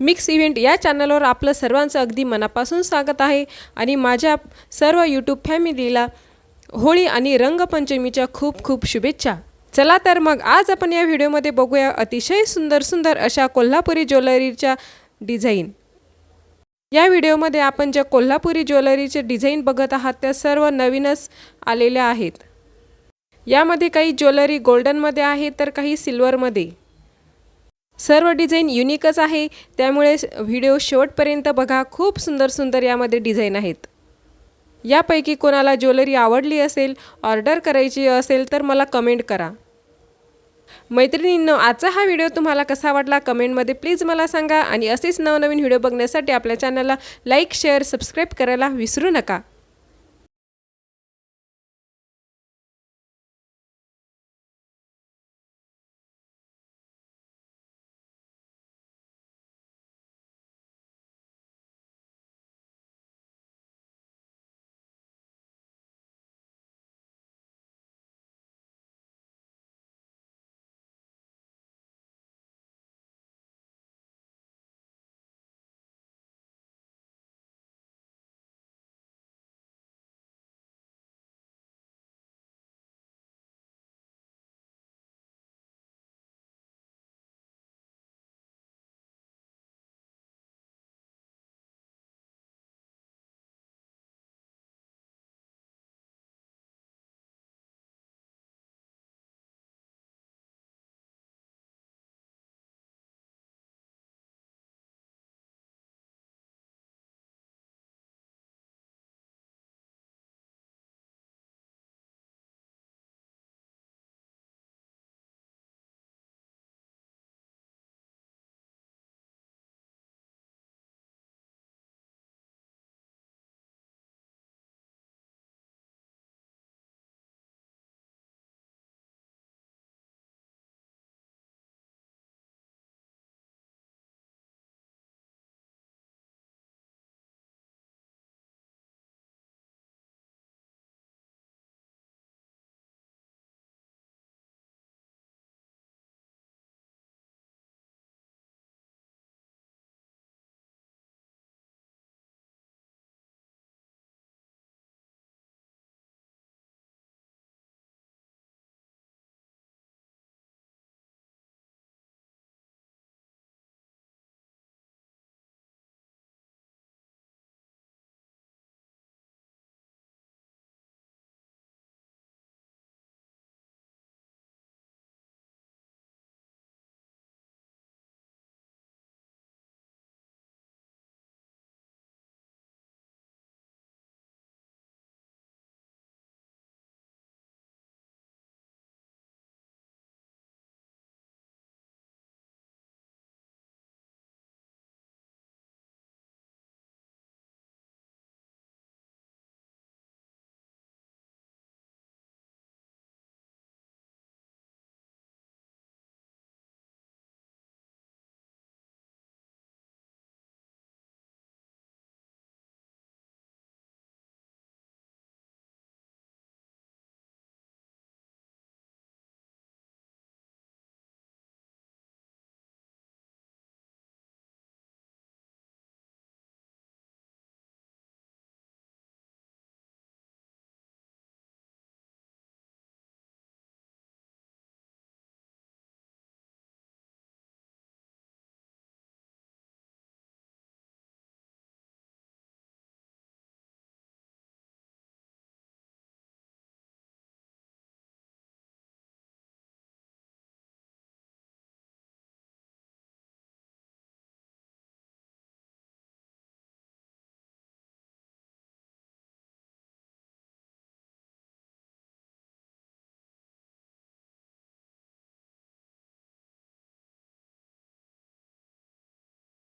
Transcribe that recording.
Mix event या चॅनलवर आपलं सर्वांचं अगदी मनापासून स्वागत आहे. आणि माझ्या सर्व यूट्यूब फॅमिलीला होळी आणि रंगपंचमीच्या खूप खूप शुभेच्छा. चला तर मग आज आपण या व्हिडिओमध्ये बघूया अतिशय सुंदर सुंदर अशा कोल्हापुरी ज्वेलरीच्या डिझाईन. या व्हिडिओमध्ये आपण ज्या कोल्हापुरी ज्वेलरीचे डिझाईन बघत आहात त्या सर्व नवीनच आलेल्या आहेत. यामध्ये काही ज्वेलरी गोल्डनमध्ये आहे तर काही सिल्वरमध्ये. सर्व डिझाईन युनिकच आहे. त्यामुळे व्हिडिओ शेवटपर्यंत बघा. खूप सुंदर सुंदर यामध्ये डिझाईन आहेत. यापैकी कोणाला ज्वेलरी आवडली असेल ऑर्डर करायची असेल तर मला कमेंट करा. मैत्रिणींनो आजचा हा व्हिडिओ तुम्हाला कसा वाटला? कमेंटमध्ये प्लीज मला सांगा. आणि असेच नवनवीन व्हिडिओ बघण्यासाठी आपल्या चॅनलला लाईक शेअर सबस्क्राईब करायला विसरू नका.